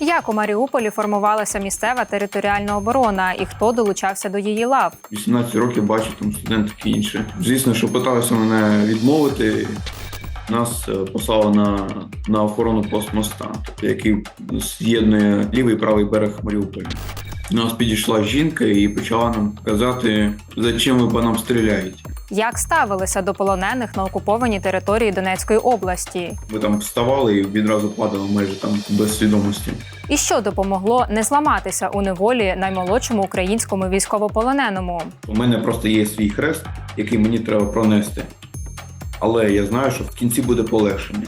Як у Маріуполі формувалася місцева територіальна оборона і хто долучався до її лав? 18 років бачу там студентки інше. Звісно, що питалися мене відмовити. Нас е, послали на, на охорону постмоста, який з'єднує лівий і правий берег Маріуполя. До нас підійшла жінка і почала нам казати, за чим ви по нам стріляєте. Як ставилися до полонених на окупованій території Донецької області? Ви там вставали і відразу падали майже там без свідомості. І що допомогло не зламатися у неволі наймолодшому українському військовополоненому? У мене просто є свій хрест, який мені треба пронести. Але я знаю, що в кінці буде полегшення.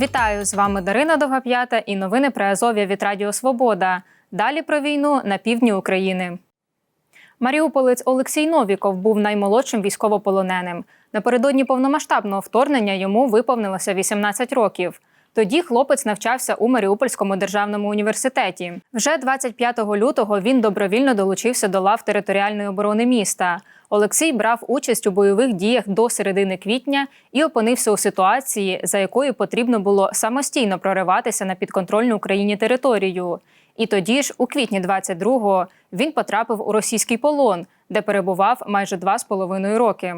Вітаю з вами Дарина Довгоп'ята і новини про Азов'я від Радіо Свобода. Далі про війну на півдні України. Маріуполець Олексій Новіков був наймолодшим військовополоненим. Напередодні повномасштабного вторгнення йому виповнилося 18 років. Тоді хлопець навчався у Маріупольському державному університеті. Вже 25 лютого він добровільно долучився до лав територіальної оборони міста. Олексій брав участь у бойових діях до середини квітня і опинився у ситуації, за якою потрібно було самостійно прориватися на підконтрольну Україні територію. І тоді ж, у квітні 22-го, він потрапив у російський полон, де перебував майже два з половиною роки.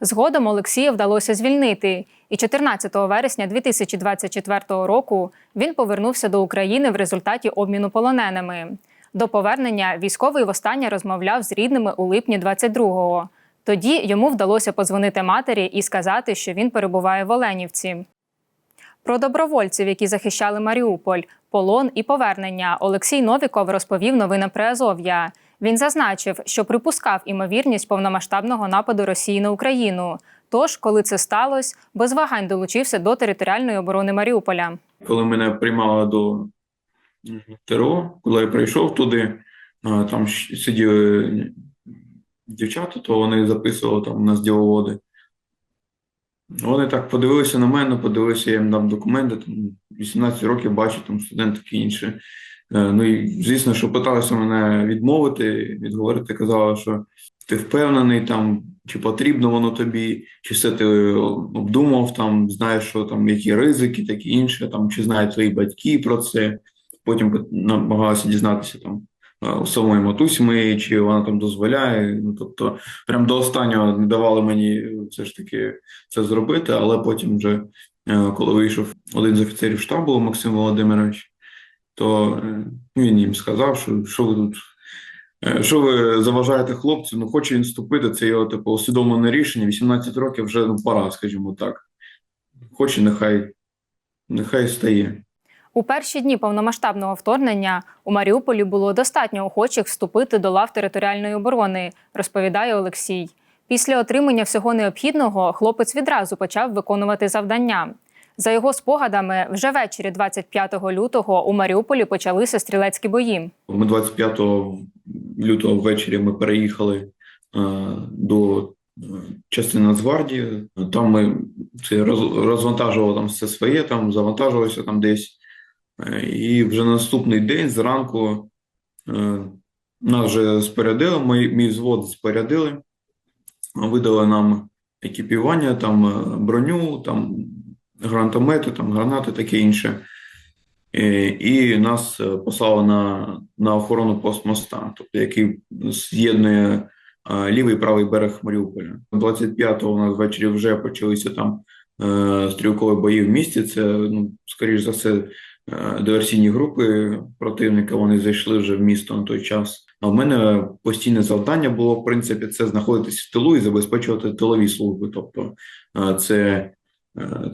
Згодом Олексія вдалося звільнити, і 14 вересня 2024 року він повернувся до України в результаті обміну полоненими. До повернення військовий востаннє розмовляв з рідними у липні 22-го. Тоді йому вдалося позвонити матері і сказати, що він перебуває в Оленівці. Про добровольців, які захищали Маріуполь, полон і повернення, Олексій Новіков розповів новини про Азов'я. Він зазначив, що припускав імовірність повномасштабного нападу Росії на Україну. Тож, коли це сталося, без вагань долучився до територіальної оборони Маріуполя. Коли мене приймали до ТРО, коли я прийшов туди, там сиділи дівчата, то вони записували там нас діловоди. Вони так подивилися на мене, подивилися, я їм дав документи, там 18 років бачу, там студент таке інше. Е, Ну і звісно, що питалися мене відмовити, відговорити, казали, що ти впевнений, там, чи потрібно воно тобі, чи все ти обдумав, там, знаєш, що там які ризики, такі інше, там, чи знають твої батьки про це. Потім намагалися дізнатися там е, у самої матусі моєї, чи вона там дозволяє. Ну, тобто, прям до останнього не давали мені все ж таки це зробити, але потім вже, е, коли вийшов один з офіцерів штабу Максим Володимирович, то е, він їм сказав, що що ви тут. е, Що ви заважаєте хлопцю? Ну, хоче він вступити, це його типу усвідомлене рішення. 18 років вже ну, пора, скажімо так. Хоче, нехай, нехай стає. У перші дні повномасштабного вторгнення у Маріуполі було достатньо охочих вступити до лав територіальної оборони, розповідає Олексій. Після отримання всього необхідного хлопець відразу почав виконувати завдання. За його спогадами, вже ввечері 25 лютого у Маріуполі почалися стрілецькі бої. Ми 25 лютого ввечері ми переїхали е, до е, частини Нацгвардії. Там ми це роз- розвантажували там все своє, там завантажувалися там десь. Е, І вже на наступний день зранку нас вже спорядили, мій, мій взвод спорядили, видали нам екіпірування, там броню, там гранатомети, там гранати, таке інше. Е, І нас е, послали на, на охорону постмоста, тобто який з'єднує е, лівий і правий берег Маріуполя. 25-го у нас ввечері вже почалися там стрілкові бої в місті. Це, ну, скоріш за все, диверсійні групи противника. Вони зайшли вже в місто на той час. А в мене постійне завдання було, в принципі, це знаходитись в тилу і забезпечувати тилові служби. Тобто, це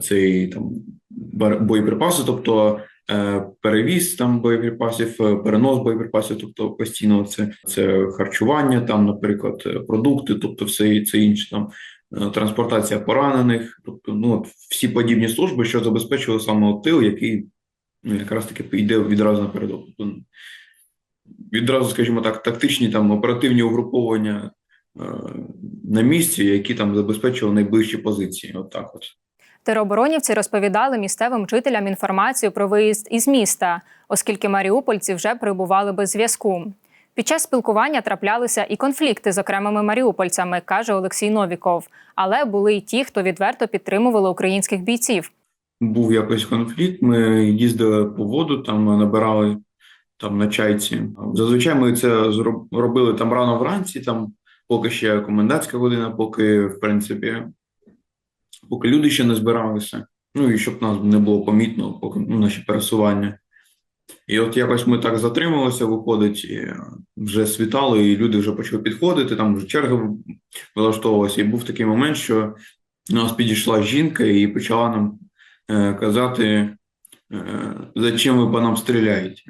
цей там боєприпаси, тобто е, перевіз там боєприпасів, е, перенос боєприпасів, тобто постійно це, це харчування, там, наприклад, е, продукти, тобто все це інше там. е, Транспортація поранених, тобто ну всі подібні служби, що забезпечували саме тил, який ну, якраз таки йде відразу напередок. Тобто, відразу, скажімо так, тактичні там оперативні угруповання е, на місці, які там забезпечували найближчі позиції. От так от. Тероборонівці розповідали місцевим жителям інформацію про виїзд із міста, оскільки маріупольці вже перебували без зв'язку. Під час спілкування траплялися і конфлікти з окремими маріупольцями, каже Олексій Новіков. Але були й ті, хто відверто підтримували українських бійців. був якось конфлікт. Ми їздили по воду, там набирали там на чайці. Зазвичай ми це зроб- робили там рано вранці, там поки ще комендантська година, поки, в принципі, поки люди ще не збиралися. Ну і щоб нас не було помітно, поки ну, наші пересування. І от якось ми так затрималися, виходить, і вже світало, і люди вже почали підходити, там вже черга влаштовувалася. І був такий момент, що до нас підійшла жінка і почала нам е, казати, е, зачем ви по нам стріляєте.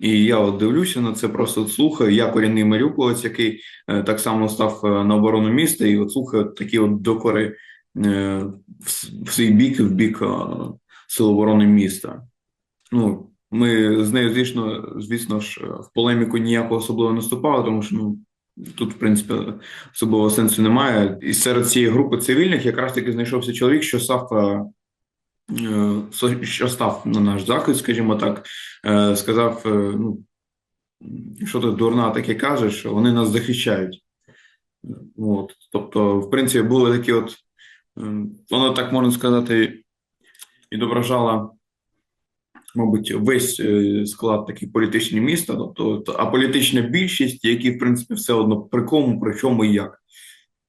І я от дивлюся на це, просто слухаю. Я корінний маріуполець, який е, так само став е, на оборону міста, і от слухаю такі от докори е, в, свій бік і в бік е, Сил оборони міста. Ну, ми з нею, звісно, звісно ж, в полеміку ніякого особливо не вступали, тому що ну, тут, в принципі, особливого сенсу немає. І серед цієї групи цивільних якраз таки знайшовся чоловік, що став, е, е, що став на наш захист, скажімо так, е, сказав: е, ну, що ти дурна таке кажеш, вони нас захищають. От. Тобто, в принципі, були такі от, воно так можна сказати, відображало мабуть, весь е, склад такий політичний міста, тобто а політична більшість, які, в принципі, все одно при кому, при чому і як.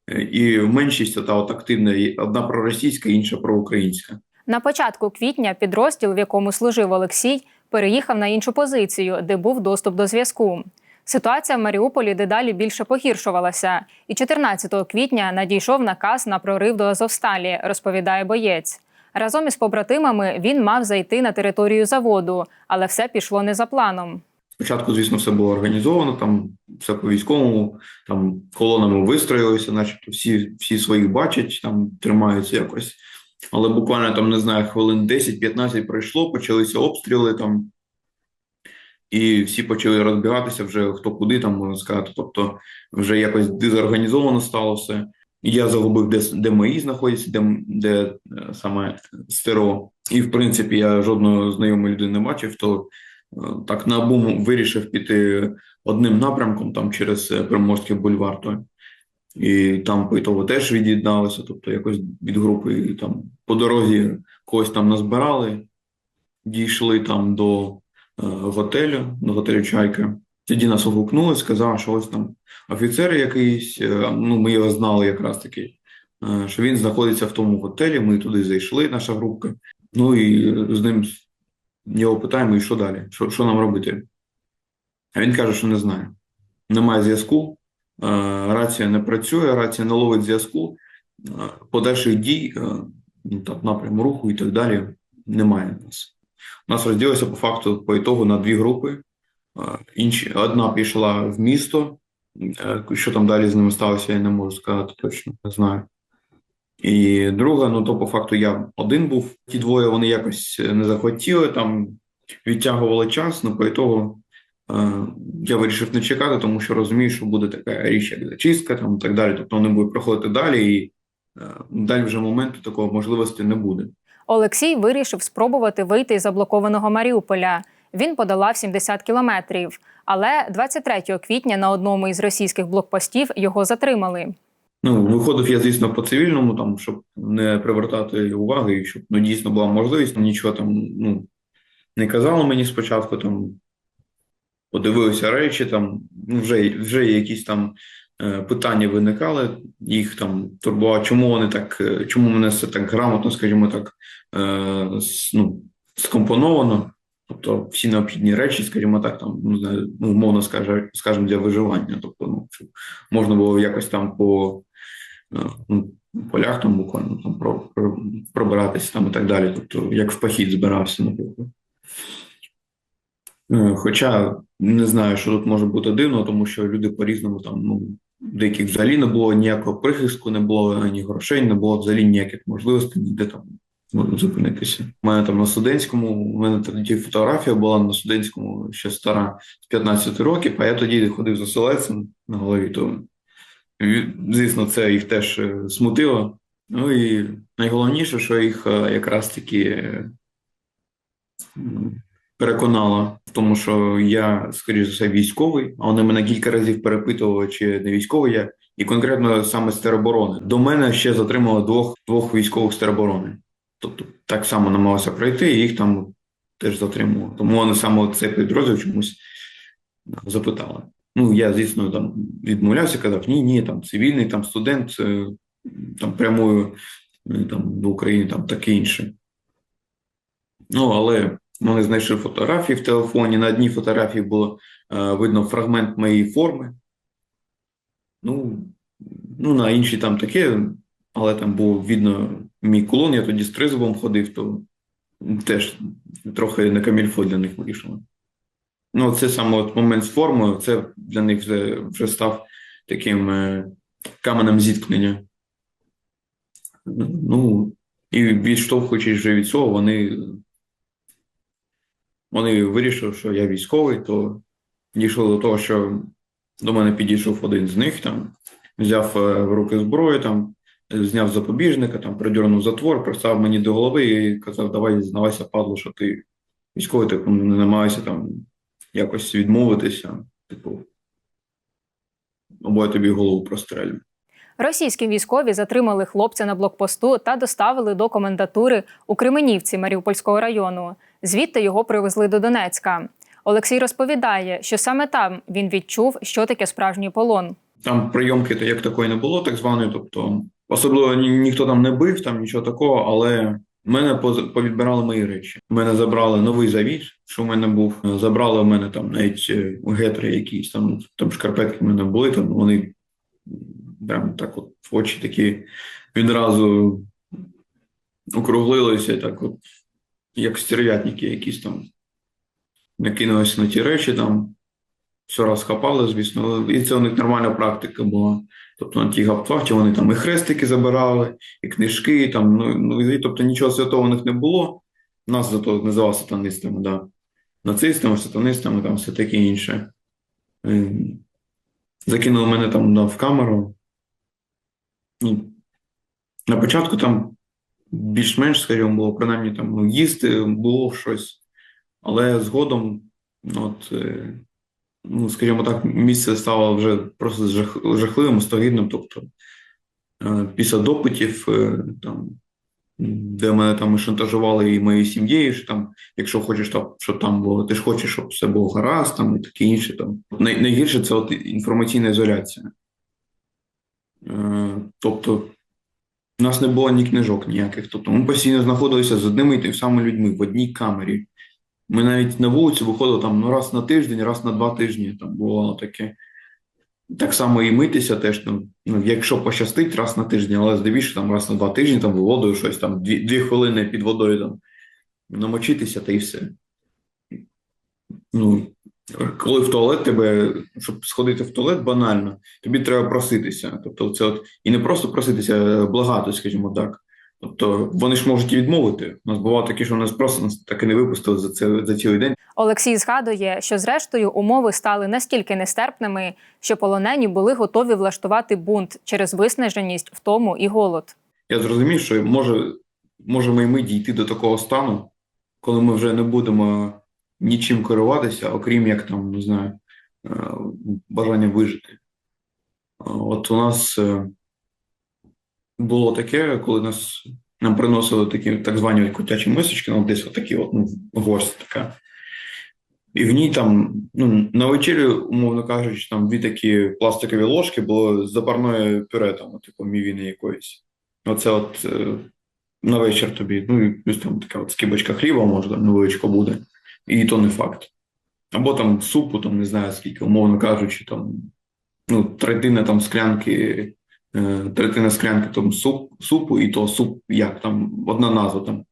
Е, І меншість та от активна, одна проросійська, інша проукраїнська. На початку квітня підрозділ, в якому служив Олексій, переїхав на іншу позицію, де був доступ до зв'язку. Ситуація в Маріуполі дедалі більше погіршувалася, і 14 квітня надійшов наказ на прорив до Азовсталі, розповідає боєць. Разом із побратимами він мав зайти на територію заводу, але все пішло не за планом. Спочатку, звісно, все було організовано, там все по військовому, там колонами вистроїлися, начебто всі, всі своїх бачать, там тримаються якось. Але буквально там, не знаю, хвилин 10-15 пройшло, почалися обстріли там, і всі почали розбігатися вже хто куди, там можна сказати. Тобто вже якось дезорганізовано стало все. Я загубив, де, де мої знаходяться, де, де е, саме стеро. І, в принципі, я жодної знайомої людини не бачив, то е, так наобум вирішив піти одним напрямком там через е, Приморський бульвар. Той. І там Питово теж від'єдналися, тобто якось від групи там по дорозі когось там назбирали, дійшли там до готелю, до готелю Чайка. Тоді нас огукнули, сказали, що ось там офіцер якийсь, е, ну ми його знали якраз таки, е, що він знаходиться в тому готелі. Ми туди зайшли, наша групка. Ну і з ним його питаємо, і що далі? Що, що нам робити? А він каже, що не знає. Немає зв'язку, е, рація не працює, рація не ловить зв'язку, е, подальших дій, е, ну, так, напряму руху і так далі немає в нас. Нас розділилося по факту по ітогу на дві групи. Е, Інші, одна пішла в місто, е, що там далі з ними сталося, я не можу сказати точно, не знаю. І друга, ну то по факту я один був. Ті двоє вони якось не захотіли, там відтягували час, ну по ітогу е, я вирішив не чекати, тому що розумію, що буде така річ, як зачистка там і так далі. Тобто вони будуть проходити далі, і е, далі вже моменту такого можливості не буде. Олексій вирішив спробувати вийти із заблокованого Маріуполя. Він подолав 70 кілометрів, але 23 квітня на одному із російських блокпостів його затримали. Ну, виходив я, звісно, по цивільному, там, щоб не привертати уваги, і щоб ну, дійсно була можливість, нічого там ну, не казало мені спочатку, там подивилися речі, там ну, вже, вже якісь там питання виникали, їх там турбувало, чому вони так, е, чому мене все так грамотно, скажімо так, е, ну, скомпоновано. Тобто всі необхідні речі, скажімо так, там ну, умовно скаже, скажемо, для виживання. Тобто, ну, щоб можна було якось там по е, ну, полях там буквально там про, про, пробиратися там і так далі. Тобто, як в похід збирався, наприклад. Е, Хоча не знаю, що тут може бути дивно, тому що люди по-різному там, ну, деяких взагалі не було ніякого прихистку, не було ні грошей, не було взагалі ніяких можливостей, ніде там можна зупинитися. У мене там на студентському, у мене тоді фотографія була на студентському ще стара з 15 років, а я тоді ходив за селецем на голові, то звісно, це їх теж е, смутило. Ну і найголовніше, що їх е, якраз таки переконало тому, що я, скоріш за все, військовий, а вони мене кілька разів перепитували, чи не військовий я, і конкретно саме з тероборони. До мене ще затримали двох, двох військових з тероборони. тобто так само намагалися пройти, і їх там теж затримували. Тому вони саме цей підрозділ чомусь запитали. Ну, я, звісно, там відмовлявся, казав, ні, ні, там цивільний, там студент, е, там прямою е, там, до України, там таке інше. Ну, але вони знайшли фотографії в телефоні. На одній фотографії було е, видно фрагмент моєї форми. Ну, ну, на іншій там таке, але там було видно мій кулон, я тоді з тризубом ходив, то теж трохи не камільфо для них вийшло. Ну, це саме от момент з формою, це для них вже, вже став таким е, каменем зіткнення. Ну, і відштовхуючись вже від цього, вони, вони вирішили, що я військовий, то дійшло до того, що до мене підійшов один з них, там, взяв е, в руки зброю, там, зняв запобіжника, там, придернув затвор, приставив мені до голови і казав, давай знавайся, падло, що ти військовий, типу, не намагайся там якось відмовитися, типу, або я тобі голову прострелю. Російські військові затримали хлопця на блокпосту та доставили до комендатури у Кременівці Маріупольського району. Звідти його привезли до Донецька. Олексій розповідає, що саме там він відчув, що таке справжній полон. Там прийомки то як такої не було, так званої, тобто особливо ні, ніхто там не бив, там нічого такого, але мене повідбирали мої речі. Мене забрали новий завіт, що в мене був. Забрали в мене там навіть е, гетри якісь, там, там шкарпетки в мене були, там вони прям так от очі такі відразу округлилися, так от, як стерв'ятники якісь там. Накинулися на ті речі там, все раз хапали, звісно, і це у них нормальна практика була. Тобто на тій гапфахті вони там і хрестики забирали, і книжки, і там, ну, ну і, тобто нічого святого у них не було. Нас зато називали сатанистами, да. Нацистами, сатанистами, там все таке інше. Ем, Закинули мене там да, в камеру. Ну, на початку там більш-менш, скажімо, було принаймні там ну, їсти було щось, але згодом, ну, от, е, ну, скажімо так, місце стало вже просто жах, жахливим, стогідним. Тобто, е, після допитів, е, там, де мене там шантажували і моєю сім'єю, що там, якщо хочеш, щоб там було, ти ж хочеш, щоб все було гаразд, там і таке інше. Там. Най, найгірше це от інформаційна ізоляція. Тобто, у нас не було ні книжок ніяких. Тобто ми постійно знаходилися з одними і тими самими людьми в одній камері. Ми навіть на вулицю виходили там ну, раз на тиждень, раз на два тижні. Там бувало таке. Так само і митися теж, ну, ну, якщо пощастить, раз на тиждень, але здебільше там раз на два тижні там водою щось там, дві, дві хвилини під водою там намочитися та й все. Ну, коли в туалет тебе, щоб сходити в туалет банально, тобі треба проситися. Тобто, це от і не просто проситися, а благати, скажімо так. Тобто вони ж можуть і відмовити. У нас бувало таке, що нас просто нас так і не випустили за це за цілий день. Олексій згадує, що зрештою умови стали настільки нестерпними, що полонені були готові влаштувати бунт через виснаженість, втому і голод. Я зрозумів, що може, можемо і ми дійти до такого стану, коли ми вже не будемо нічим керуватися, окрім як там, не знаю, е, бажання вижити. От у нас е, було таке, коли нас нам приносили такі так звані котячі мисочки, ну десь отакі, от, ну, горсть така. І в ній там, ну, на вечері, умовно кажучи, там дві такі пластикові ложки було з запарною пюре, там, типу мівіни якоїсь. Оце от е, на вечір тобі, ну і там така от скибочка хліба, може, там невеличко буде, і то не факт. Або там супу, там не знаю скільки, умовно кажучи, там ну, третина там склянки, е, третина склянки там суп, супу, і то суп як там одна назва там.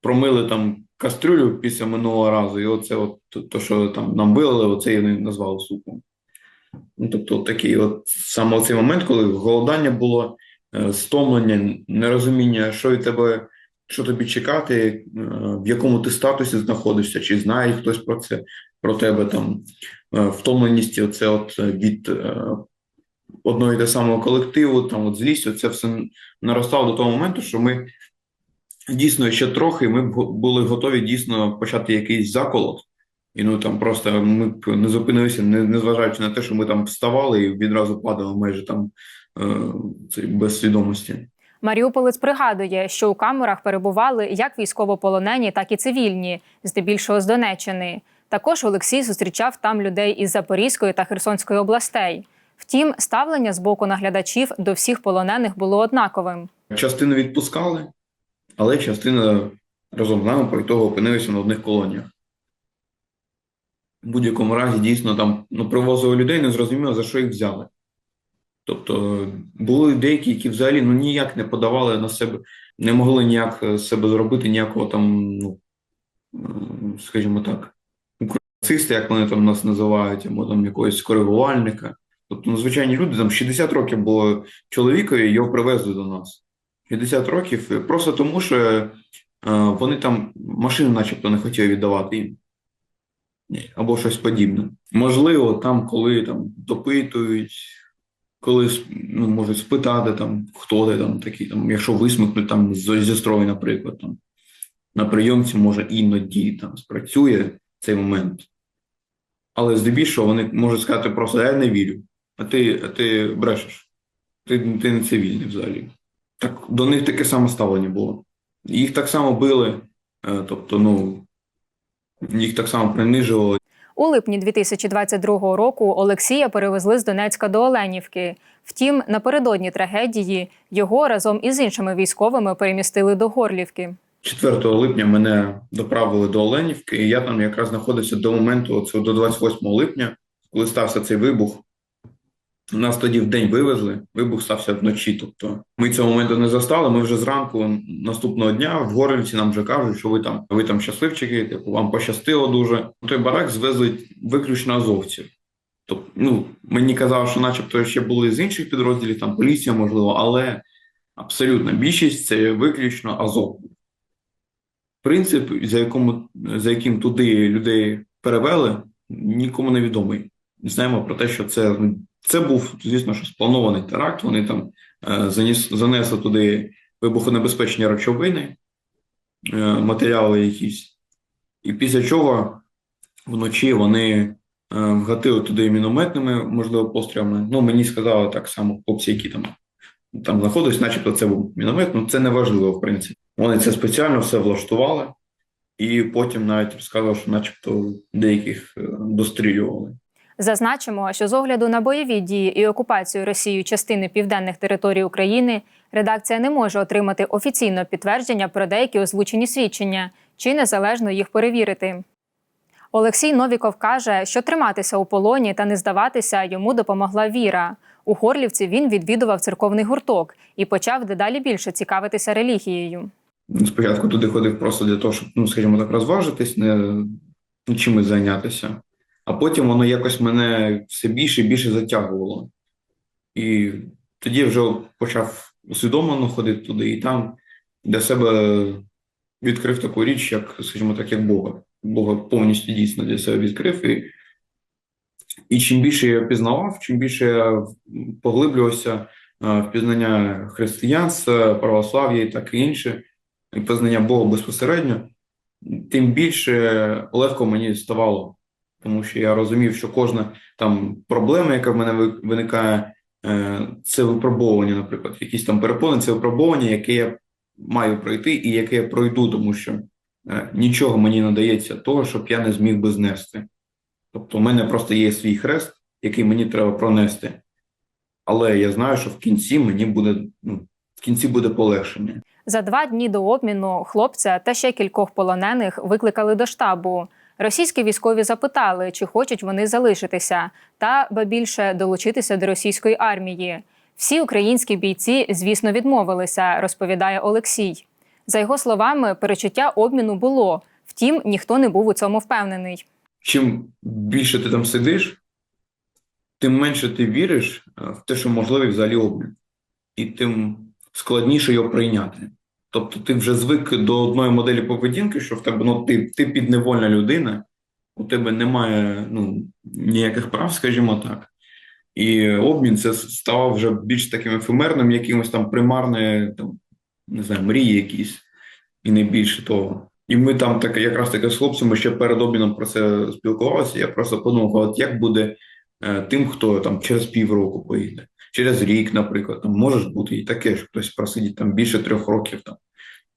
Промили там кастрюлю після минулого разу, і оце от то, що там нам вилили, оце я не назвав супом. Ну, тобто, такий от саме цей момент, коли голодання було, е, стомлення, нерозуміння, що від тебе, що тобі чекати, е, в якому ти статусі знаходишся, чи знає хтось про це, про тебе там, е, втомленість, оце от від е, одного і те самого колективу, там от злість, це все наростало до того моменту, що ми дійсно ще трохи ми були готові дійсно почати якийсь заколот. І ну там просто ми б не зупинилися, не, незважаючи на те, що ми там вставали і відразу падали майже там е, без свідомості. Маріуполець пригадує, що у камерах перебували як військовополонені, так і цивільні, здебільшого з Донеччини. Також Олексій зустрічав там людей із Запорізької та Херсонської областей. Втім, ставлення з боку наглядачів до всіх полонених було однаковим. Частину відпускали, але частина разом з нами ітогу опинилися на одних колоніях. В будь-якому разі, дійсно, там ну, привозили людей, не зрозуміло, за що їх взяли. Тобто були деякі, які взагалі ну, ніяк не подавали на себе, не могли ніяк себе зробити ніякого там, ну, скажімо так, нациста, як вони там нас називають, або там якогось коригувальника. Тобто, ну, звичайні люди, там 60 років було чоловікові, його привезли до нас. 60 років, е, просто тому, що е, вони там машину начебто не хотіли віддавати їм. Або щось подібне. Можливо, там, коли там допитують, коли ну, можуть спитати, там, хто ти там такий, там, якщо висмикнуть там зі строю, наприклад, там, на прийомці може іноді там спрацює цей момент. Але здебільшого вони можуть сказати просто я не вірю, а ти, а ти брешеш. Ти, ти не цивільний взагалі. Так, до них таке саме ставлення було. Їх так само били, е, тобто, ну, їх так само принижували. У липні 2022 року Олексія перевезли з Донецька до Оленівки. Втім, напередодні трагедії його разом із іншими військовими перемістили до Горлівки. 4 липня мене доправили до Оленівки, і я там якраз знаходився до моменту, цього до 28 липня, коли стався цей вибух. Нас тоді в день вивезли, вибух стався вночі. Тобто ми цього моменту не застали. Ми вже зранку наступного дня в Горлівці нам вже кажуть, що ви там, ви там щасливчики, типу, вам пощастило дуже. Той барак звезли виключно азовців. Тобто, ну, мені казали, що начебто ще були з інших підрозділів, там поліція, можливо, але абсолютно більшість це виключно Азов. Принцип, за, якому, за яким туди людей перевели, нікому не відомий. Знаємо про те, що це, це був, звісно, що спланований теракт. Вони там е, занесли туди вибухонебезпечні речовини, е, матеріали якісь. І після чого вночі вони е, вгатили туди мінометними, можливо, пострілами. Ну, мені сказали так само хлопці, які там, там знаходились, начебто це був міномет, ну це не важливо, в принципі. Вони це спеціально все влаштували, і потім навіть сказали, що начебто деяких дострілювали. Зазначимо, що з огляду на бойові дії і окупацію Росією частини південних територій України редакція не може отримати офіційного підтвердження про деякі озвучені свідчення чи незалежно їх перевірити. Олексій Новіков каже, що триматися у полоні та не здаватися йому допомогла віра. У Горлівці він відвідував церковний гурток і почав дедалі більше цікавитися релігією. Спочатку туди ходив просто для того, щоб, ну, скажімо так, розважитись, не ну, чимось зайнятися. А потім воно якось мене все більше і більше затягувало. І тоді вже почав усвідомлено ходити туди, і там для себе відкрив таку річ, як, скажімо так, як Бога. Бога повністю дійсно для себе відкрив. І, і чим більше я пізнавав, чим більше я поглиблювався е, в пізнання християнства, православ'я і таке інше, і пізнання Бога безпосередньо, тим більше легко мені ставало. Тому що я розумів, що кожна там проблема, яка в мене виникає, е, це випробовування, наприклад, якісь там перепони, це випробовування, яке я маю пройти і яке я пройду, тому що е, нічого мені не дається того, щоб я не зміг би знести. Тобто, у мене просто є свій хрест, який мені треба пронести. Але я знаю, що в кінці мені буде, ну, в кінці буде полегшення. За два дні до обміну хлопця та ще кількох полонених викликали до штабу. Російські військові запитали, чи хочуть вони залишитися, та ба більше долучитися до російської армії. Всі українські бійці, звісно, відмовилися, розповідає Олексій. За його словами, перечуття обміну було, втім, ніхто не був у цьому впевнений. чим більше ти там сидиш, тим менше ти віриш в те, що можливий взагалі обмін, і тим складніше його прийняти. Тобто ти вже звик до одної моделі поведінки, що в тебе ну, ти, ти підневольна людина, у тебе немає ну, ніяких прав, скажімо так. І обмін це ставав вже більш таким ефемерним, якимось там примарне, там, не знаю, мрії якісь, і не більше того. І ми там так, якраз таки з хлопцями ще перед обміном про це спілкувалися. Я просто подумав, от як буде е, тим, хто там через півроку поїде, через рік, наприклад, там може бути і таке, що хтось просидить там більше трьох років там.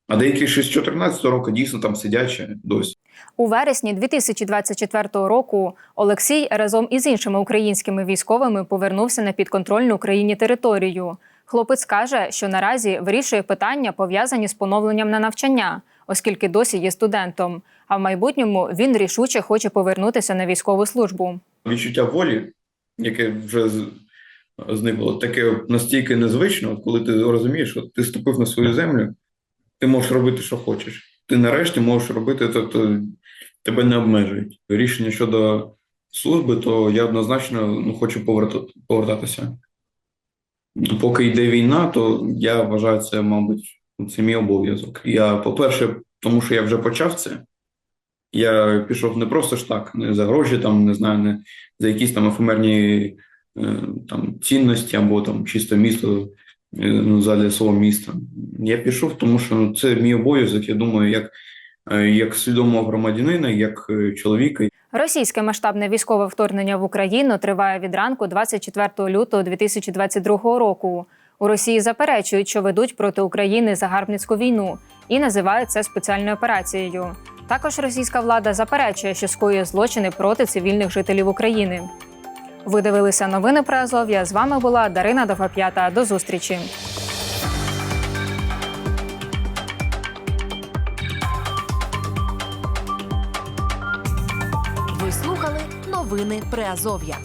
А деякі ще з 14 року дійсно там сидячі досі. У вересні 2024 року Олексій разом із іншими українськими військовими повернувся на підконтрольну Україні територію. Хлопець каже, що наразі вирішує питання, пов'язані з поновленням на навчання, оскільки досі є студентом. А в майбутньому він рішуче хоче повернутися на військову службу. Відчуття волі, яке вже з- зникло, таке настільки незвично, коли ти розумієш, що ти ступив на свою землю, ти можеш робити, що хочеш. Ти нарешті можеш робити, тобто тебе не обмежують. Рішення щодо служби, то я однозначно ну, хочу поверта- повертатися. Поки йде війна, то я вважаю це, мабуть, це мій обов'язок. Я, по-перше, тому що я вже почав це. Я пішов не просто ж так, не за гроші, там, не знаю, не за якісь там ефемерні е, там, цінності або там чисто місто ну, задля свого міста. Я пішов, тому що ну, це мій обов'язок, я думаю, як, е, як свідомого громадянина, як е, чоловіка. Російське масштабне військове вторгнення в Україну триває від ранку 24 лютого 2022 року. У Росії заперечують, що ведуть проти України загарбницьку війну і називають це спеціальною операцією. Також російська влада заперечує, що скоює злочини проти цивільних жителів України. Ви дивилися новини про Азов'я. З вами була Дарина Довгоп'ята. До зустрічі. Ви слухали новини Приазов'я.